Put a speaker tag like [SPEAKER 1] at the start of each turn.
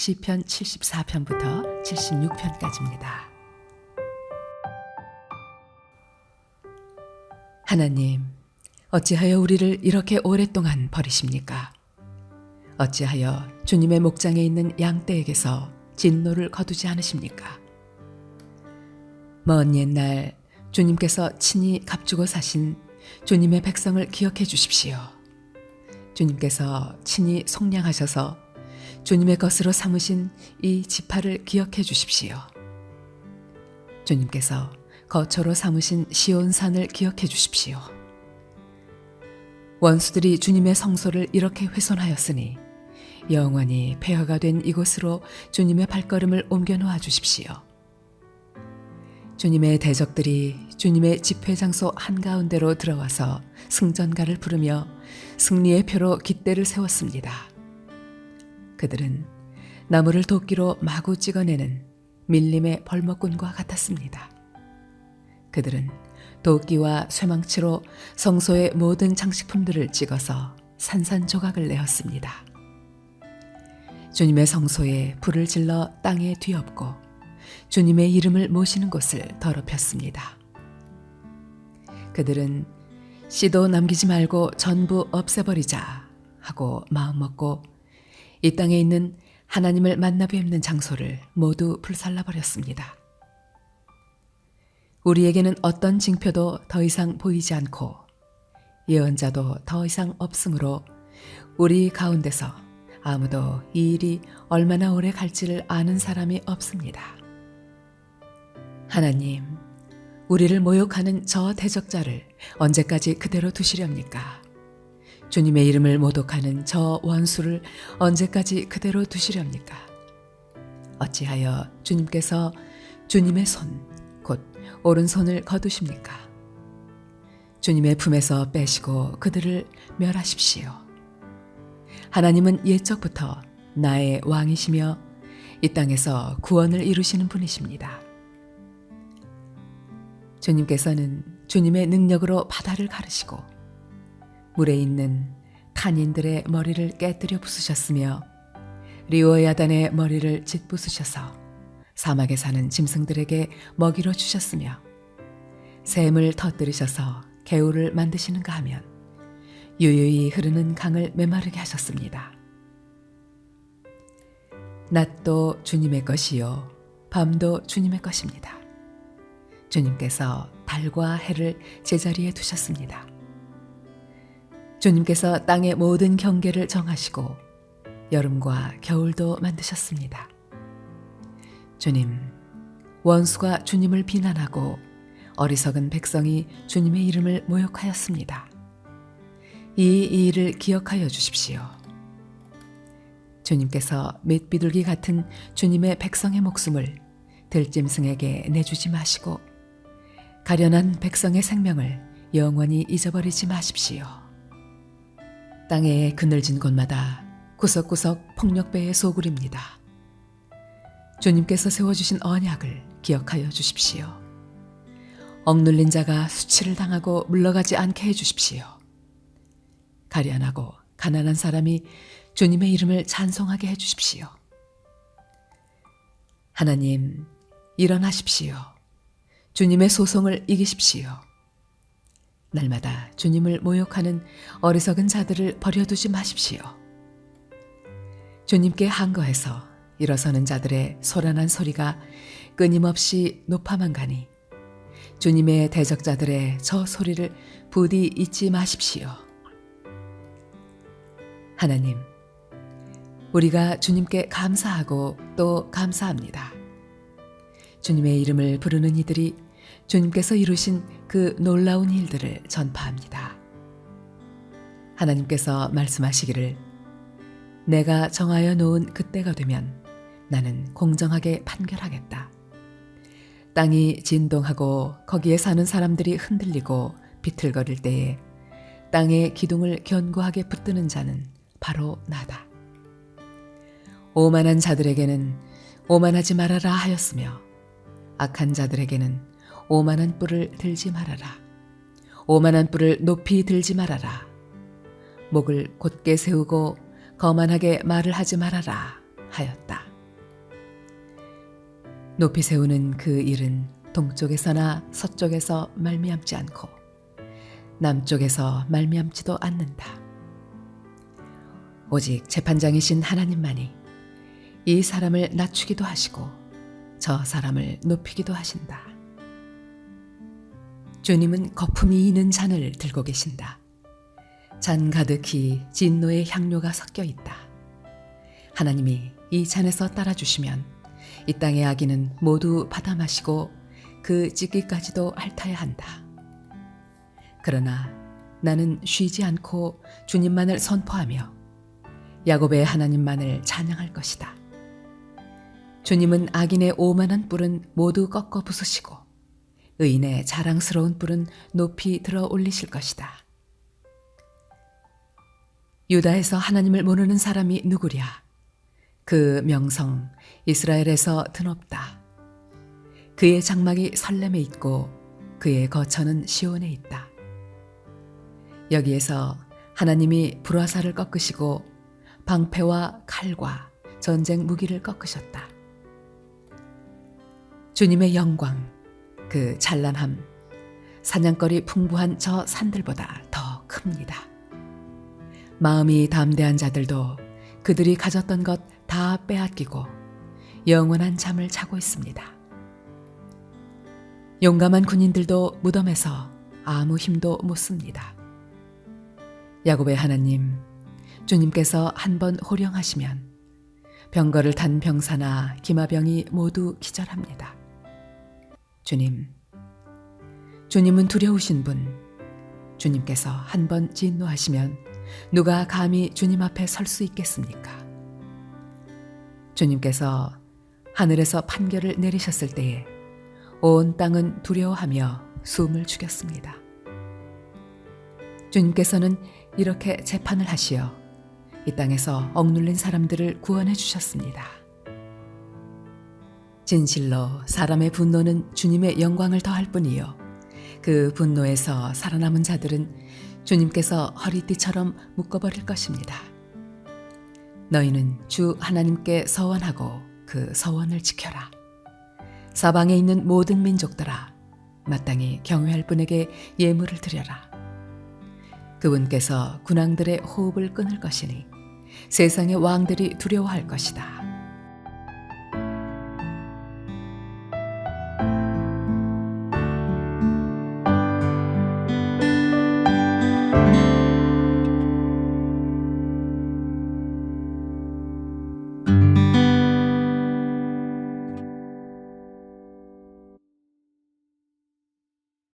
[SPEAKER 1] 시편 74편부터 76편까지입니다. 하나님, 어찌하여 우리를 이렇게 오랫동안 버리십니까? 어찌하여 주님의 목장에 있는 양떼에게서 진노를 거두지 않으십니까? 먼 옛날 주님께서 친히 값주고 사신 주님의 백성을 기억해 주십시오. 주님께서 친히 속량하셔서 주님의 것으로 삼으신 이 지파를 기억해 주십시오. 주님께서 거처로 삼으신 시온산을 기억해 주십시오. 원수들이 주님의 성소를 이렇게 훼손하였으니 영원히 폐허가 된 이곳으로 주님의 발걸음을 옮겨 놓아 주십시오. 주님의 대적들이 주님의 집회 장소 한가운데로 들어와서 승전가를 부르며 승리의 표로 깃대를 세웠습니다. 그들은 나무를 도끼로 마구 찍어내는 밀림의 벌목꾼과 같았습니다. 그들은 도끼와 쇠망치로 성소의 모든 장식품들을 찍어서 산산조각을 내었습니다. 주님의 성소에 불을 질러 땅에 뒤엎고 주님의 이름을 모시는 곳을 더럽혔습니다. 그들은 씨도 남기지 말고 전부 없애버리자 하고 마음먹고 이 땅에 있는 하나님을 만나 뵙는 장소를 모두 불살라 버렸습니다. 우리에게는 어떤 징표도 더 이상 보이지 않고 예언자도 더 이상 없으므로 우리 가운데서 아무도 이 일이 얼마나 오래 갈지를 아는 사람이 없습니다. 하나님, 우리를 모욕하는 저 대적자를 언제까지 그대로 두시렵니까? 주님의 이름을 모독하는 저 원수를 언제까지 그대로 두시렵니까? 어찌하여 주님께서 주님의 손, 곧 오른손을 거두십니까? 주님의 품에서 빼시고 그들을 멸하십시오. 하나님은 옛적부터 나의 왕이시며 이 땅에서 구원을 이루시는 분이십니다. 주님께서는 주님의 능력으로 바다를 가르시고 물에 있는 탄인들의 머리를 깨뜨려 부수셨으며 리오야단의 머리를 짓부수셔서 사막에 사는 짐승들에게 먹이로 주셨으며 샘을 터뜨리셔서 개울을 만드시는가 하면 유유히 흐르는 강을 메마르게 하셨습니다. 낮도 주님의 것이요 밤도 주님의 것입니다. 주님께서 달과 해를 제자리에 두셨습니다. 주님께서 땅의 모든 경계를 정하시고 여름과 겨울도 만드셨습니다. 주님, 원수가 주님을 비난하고 어리석은 백성이 주님의 이름을 모욕하였습니다. 이 일을 기억하여 주십시오. 주님께서 맷비둘기 같은 주님의 백성의 목숨을 들짐승에게 내주지 마시고 가련한 백성의 생명을 영원히 잊어버리지 마십시오. 땅의 그늘진 곳마다 구석구석 폭력배의 소굴입니다. 주님께서 세워주신 언약을 기억하여 주십시오. 억눌린 자가 수치를 당하고 물러가지 않게 해주십시오. 가련하고 가난한 사람이 주님의 이름을 찬송하게 해주십시오. 하나님, 일어나십시오. 주님의 소송을 이기십시오. 날마다 주님을 모욕하는 어리석은 자들을 버려두지 마십시오. 주님께 한거해서 일어서는 자들의 소란한 소리가 끊임없이 높아만 가니 주님의 대적자들의 저 소리를 부디 잊지 마십시오. 하나님, 우리가 주님께 감사하고 또 감사합니다. 주님의 이름을 부르는 이들이 주님께서 이루신 그 놀라운 일들을 전파합니다. 하나님께서 말씀하시기를 내가 정하여 놓은 그때가 되면 나는 공정하게 판결하겠다. 땅이 진동하고 거기에 사는 사람들이 흔들리고 비틀거릴 때에 땅의 기둥을 견고하게 붙드는 자는 바로 나다. 오만한 자들에게는 오만하지 말아라 하였으며 악한 자들에게는 오만한 뿔을 들지 말아라. 오만한 뿔을 높이 들지 말아라. 목을 곧게 세우고 거만하게 말을 하지 말아라 하였다. 높이 세우는 그 일은 동쪽에서나 서쪽에서 말미암지 않고 남쪽에서 말미암지도 않는다. 오직 재판장이신 하나님만이 이 사람을 낮추기도 하시고 저 사람을 높이기도 하신다. 주님은 거품이 있는 잔을 들고 계신다. 잔 가득히 진노의 향료가 섞여 있다. 하나님이 이 잔에서 따라주시면 이 땅의 아기는 모두 받아 마시고 그 찌기까지도 핥아야 한다. 그러나 나는 쉬지 않고 주님만을 선포하며 야곱의 하나님만을 찬양할 것이다. 주님은 악인의 오만한 뿔은 모두 꺾어 부수시고 의인의 자랑스러운 뿔은 높이 들어 올리실 것이다. 유다에서 하나님을 모르는 사람이 누구랴? 그 명성 이스라엘에서 드높다. 그의 장막이 설렘에 있고 그의 거처는 시온에 있다. 여기에서 하나님이 불화살을 꺾으시고 방패와 칼과 전쟁 무기를 꺾으셨다. 주님의 영광, 그 찬란함, 사냥거리 풍부한 저 산들보다 더 큽니다. 마음이 담대한 자들도 그들이 가졌던 것 다 빼앗기고 영원한 잠을 자고 있습니다. 용감한 군인들도 무덤에서 아무 힘도 못 씁니다. 야곱의 하나님, 주님께서 한 번 호령하시면 병거를 탄 병사나 기마병이 모두 기절합니다. 주님, 주님은 두려우신 분, 주님께서 한 번 진노하시면 누가 감히 주님 앞에 설 수 있겠습니까? 주님께서 하늘에서 판결을 내리셨을 때에 온 땅은 두려워하며 숨을 죽였습니다. 주님께서는 이렇게 재판을 하시어 이 땅에서 억눌린 사람들을 구원해 주셨습니다. 진실로 사람의 분노는 주님의 영광을 더할 뿐이요. 그 분노에서 살아남은 자들은 주님께서 허리띠처럼 묶어버릴 것입니다. 너희는 주 하나님께 서원하고 그 서원을 지켜라. 사방에 있는 모든 민족들아, 마땅히 경외할 분에게 예물을 드려라. 그분께서 군왕들의 호흡을 끊을 것이니 세상의 왕들이 두려워할 것이다.